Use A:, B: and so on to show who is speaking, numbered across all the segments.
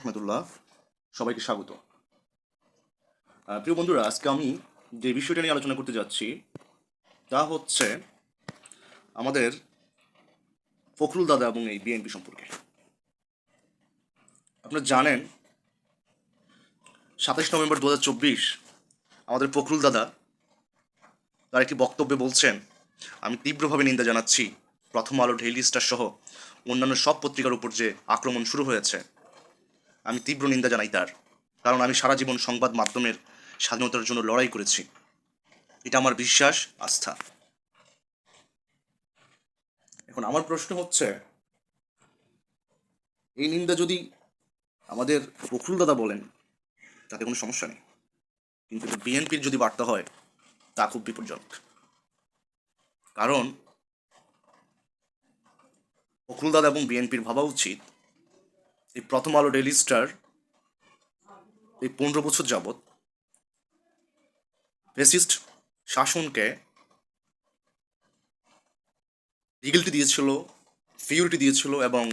A: রহমতুল্লাহ, সবাইকে স্বাগত। প্রিয় বন্ধুরা, আজকে আমি যে বিষয়টা নিয়ে আলোচনা করতে যাচ্ছি, তা হচ্ছে আমাদের ফখরুল দাদা এবং এই বিএনপি সম্পর্কে। আপনারা জানেন, সাতাশ নভেম্বর দু হাজার চব্বিশ আমাদের ফখরুল দাদা তার একটি বক্তব্যে বলছেন, আমি তীব্রভাবে নিন্দা জানাচ্ছি। প্রথম আলো ডেইলি স্টার সহ অন্যান্য সব পত্রিকার উপর যে আক্রমণ শুরু হয়েছে আমি তীব্র নিন্দা জানাই তার, কারণ আমি সারা জীবন সংবাদ মাধ্যমের স্বাধীনতার জন্য লড়াই করেছি। এটা আমার বিশ্বাস, আস্থা। এখন আমার প্রশ্ন হচ্ছে, এই নিন্দা যদি আমাদের ফখরুল দাদা বলেন, তাতে কোনো সমস্যা নেই। কিন্তু বিএনপির যদি বার্তা হয়, তা খুব বিপজ্জনক। কারণ ফখরুল দাদা এবং বিএনপির ভাবা উচিত এই প্রথম আলো ডেইলি স্টার এই পনেরো বছর যাবৎ ফেসিস্ট শাসনকে লিগেলিটি দিয়েছিল, ফিউরিটি দিয়েছিল এবং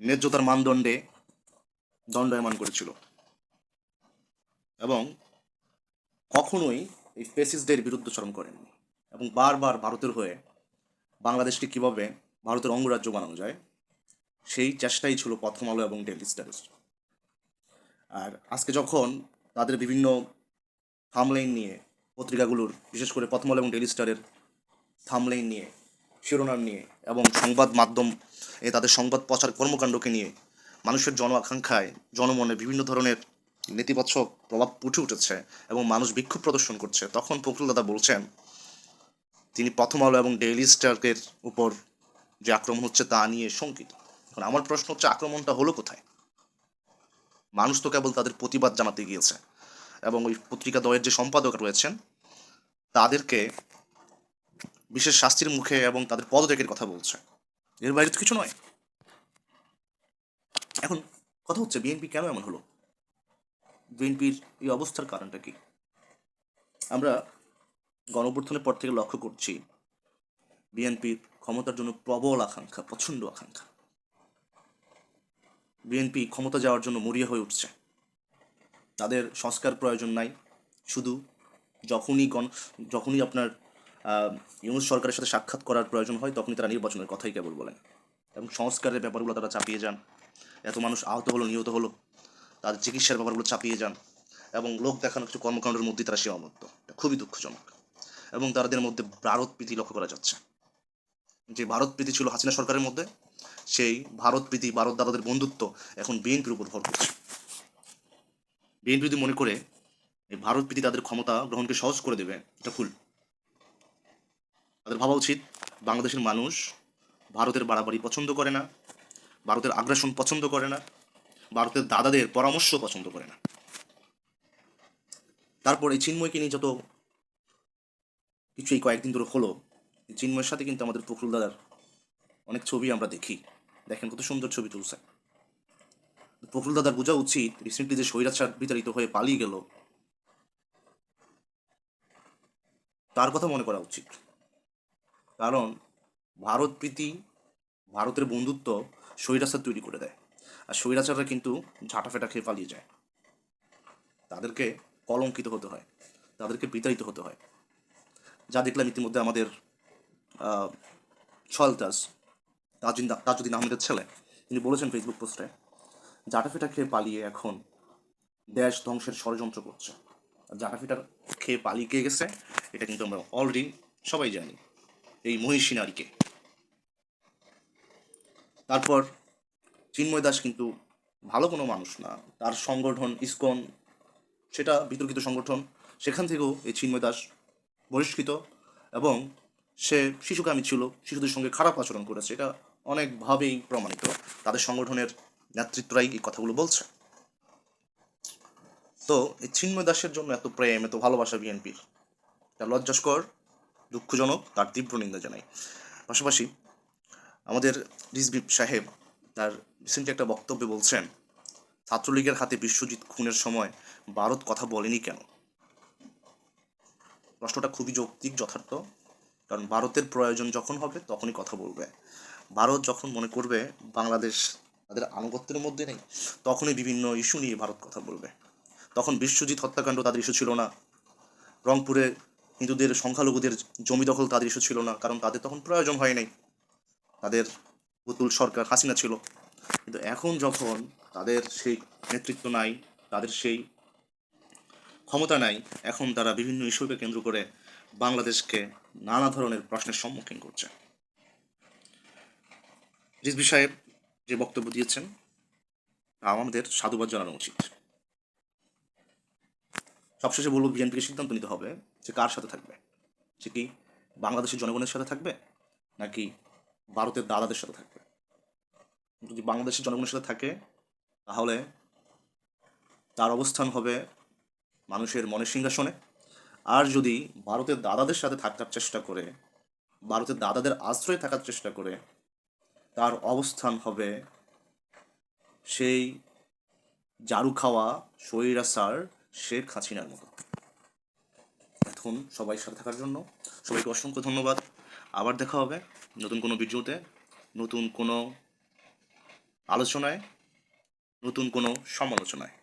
A: ন্যায্যতার মানদণ্ডে দণ্ডায়মান করেছিল। এবং কখনোই এই ফেসিস্টদের বিরুদ্ধচরণ করেননি। এবং বারবার ভারতের হয়ে বাংলাদেশকে কীভাবে ভারতের অঙ্গরাজ্য বানানো যায় সেই চেষ্টাই ছিল প্রথম আলো এবং ডেলি স্টারের। আর আজকে যখন তাদের বিভিন্ন থামলাইন নিয়ে, পত্রিকাগুলোর, বিশেষ করে প্রথম আলো এবং ডেলি স্টারের থামলাইন নিয়ে, শিরোনাম নিয়ে এবং সংবাদ মাধ্যম এ তাদের সংবাদ প্রচার কর্মকাণ্ডকে নিয়ে মানুষের জন আকাঙ্ক্ষায় জনমনে বিভিন্ন ধরনের নেতিবাচক প্রভাব ফুটে উঠেছে এবং মানুষ বিক্ষোভ প্রদর্শন করছে, তখন ফখরুল দাদা বলছেন, তিনি প্রথম আলো এবং ডেইলি স্টারকের উপর যে আক্রমণ হচ্ছে তা নিয়ে শঙ্কিত। এখন আমার প্রশ্ন হচ্ছে, আক্রমণটা হলো কোথায়? মানুষ তো কেবল তাদের প্রতিবাদ জানাতে গিয়েছে এবং ওই পত্রিকা দয়ের যে সম্পাদক রয়েছেন, তাদেরকে বিশেষ শাস্তির মুখে এবং তাদের পদত্যাগের কথা বলছে। এর বাইরে তো কিছু নয়। এখন কথা হচ্ছে, বিএনপি কেন এমন হলো? বিএনপির এই অবস্থার কারণটা কি? আমরা গণঅভ্যুত্থানের পর থেকে লক্ষ্য করছি, বিএনপির ক্ষমতার জন্য প্রবল আকাঙ্ক্ষা, প্রচণ্ড আকাঙ্ক্ষা। বিএনপি ক্ষমতা যাওয়ার জন্য মরিয়া হয়ে উঠছে। তাদের সংস্কার প্রয়োজন নাই। শুধু যখনই গণ যখনই আপনার ইউনুস সরকারের সাথে সাক্ষাৎ করার প্রয়োজন হয়, তখনই তারা নির্বাচনের কথাই কেবল বলেন। এবং সংস্কারের ব্যাপারগুলো তারা চাপিয়ে যান। এত মানুষ আহত হলো, নিহত হলো, তাদের চিকিৎসার ব্যাপারগুলো চাপিয়ে যান। এবং লোক দেখানো কিছু কর্মকাণ্ডের মধ্যেই তারা সীমাবদ্ধ। এটা খুবই দুঃখজনক। এবং তাদের মধ্যে ভারত প্রীতি লক্ষ্য করা যাচ্ছে। যে ভারত প্রীতি ছিল হাসিনা সরকারের মধ্যে, সেই ভারত প্রীতি, ভারত দাদাদের বন্ধুত্ব এখন বিএনপির উপর ভর করছে। বিএনপি যদি মনে করে এই ভারত প্রীতি তাদের ক্ষমতা গ্রহণকে সহজ করে দেবে, এটা ভুল। তাদের ভাবা উচিত, বাংলাদেশের মানুষ ভারতের বাড়াবাড়ি পছন্দ করে না, ভারতের আগ্রাসন পছন্দ করে না, ভারতের দাদাদের পরামর্শ পছন্দ করে না। তারপর এই চিন্ময়কে নিয়ে যত কিছু এই কয়েকদিন ধরে হলো চিন্ময়ের সাথে কিন্তু আমাদের ফখরুল দাদার অনেক ছবি আমরা দেখি। দেখেন কত সুন্দর ছবি তুলছে। ফখরুল দাদার বোঝা উচিত রিসেন্টলি যে স্বৈরাচার বিতাড়িত হয়ে পালিয়ে গেল, তার কথা মনে করা উচিত। কারণ ভারত প্রীতি, ভারতের বন্ধুত্ব স্বৈরাচার তৈরি করে দেয়। আর স্বৈরাচাররা কিন্তু ঝাঁটাফেটা খেয়ে পালিয়ে যায়। তাদেরকে কলঙ্কিত হতে হয়, তাদেরকে বিতাড়িত হতে হয়। যা দেখলাম ইতিমধ্যে আমাদের সলতাস তাজুদ্দিন তাজুদ্দিন আহমেদের ছেলে। তিনি বলেছেন ফেসবুক পোস্টে জাটাফিটা খেয়ে পালিয়ে এখন দেশ ধ্বংসের ষড়যন্ত্র করছে। আর জাটাফিটার খেয়ে পালিয়ে কে গেছে, এটা কিন্তু আমরা অলরেডি সবাই জানি, এই মহিষী নারীকে। তারপর চিন্ময় দাস কিন্তু ভালো কোনো মানুষ না, তার সংগঠন ইসকন, সেটা বিতর্কিত সংগঠন, সেখান থেকেও এই চিন্ময় দাস বহিষ্কৃত এবং সে শিশুকামী ছিল, শিশুদের সঙ্গে খারাপ আচরণ করেছে, এটা অনেকভাবেই প্রমাণিত। তাদের সংগঠনের নেতৃত্বরাই এই কথাগুলো বলছে। তো এই চিন্ময় দাসের জন্য এত প্রেম, এত ভালোবাসা বিএনপির এটা লজ্জাস্কর, দুঃখজনক, তার তীব্র নিন্দা জানাই। পাশাপাশি আমাদের রিজবি সাহেব তার রিসেন্টলি একটা বক্তব্যে বলছেন, ছাত্রলীগের হাতে বিশ্বজিৎ খুনের সময় ভারত কথা বলেনি কেন? প্রশ্নটা খুবই যৌক্তিক, যথার্থ। কারণ ভারতের প্রয়োজন যখন হবে তখনই কথা বলবে। ভারত যখন মনে করবে বাংলাদেশ তাদের আনুগত্যের মধ্যে নেই, তখনই বিভিন্ন ইস্যু নিয়ে ভারত কথা বলবে। তখন বিশ্বজিৎ হত্যাকাণ্ড তাদের ইস্যু ছিল না। রংপুরে হিন্দুদের সংখ্যালঘুদের জমি দখল তাদের ইস্যু ছিল না, কারণ তাদের তখন প্রয়োজন হয় নাই। তাদের পুতুল সরকার হাসিনা ছিল। কিন্তু এখন যখন তাদের সেই নেতৃত্ব নাই, তাদের সেই ক্ষমতা নাই, এখন তারা বিভিন্ন ইস্যুকে কেন্দ্র করে বাংলাদেশকে নানা ধরনের প্রশ্নের সম্মুখীন করছে। রিজভি সাহেব যে বক্তব্য দিয়েছেন, তা আমাদের সাধুবাদ জানানো উচিত। সবশেষে বলব বিএনপিকে সিদ্ধান্ত নিতে হবে যে কার সাথে থাকবে। সে কি বাংলাদেশের জনগণের সাথে থাকবে, নাকি ভারতের দাদাদের সাথে থাকবে? যদি বাংলাদেশের জনগণের সাথে থাকে, তাহলে তার অবস্থান হবে মানুষের মনের সিংহাসনে। আর যদি ভারতের দাদাদের সাথে থাকার চেষ্টা করে, ভারতের দাদাদের আশ্রয়ে থাকার চেষ্টা করে, তার অবস্থান হবে সেই জারু খাওয়া স্বৈরাচার শেখ হাসিনার মতো। এখন সবাই সাথে থাকার জন্য সবাইকে অসংখ্য ধন্যবাদ। আবার দেখা হবে নতুন কোনো ভিডিওতে, নতুন কোনো আলোচনায়, নতুন কোনো সমালোচনায়।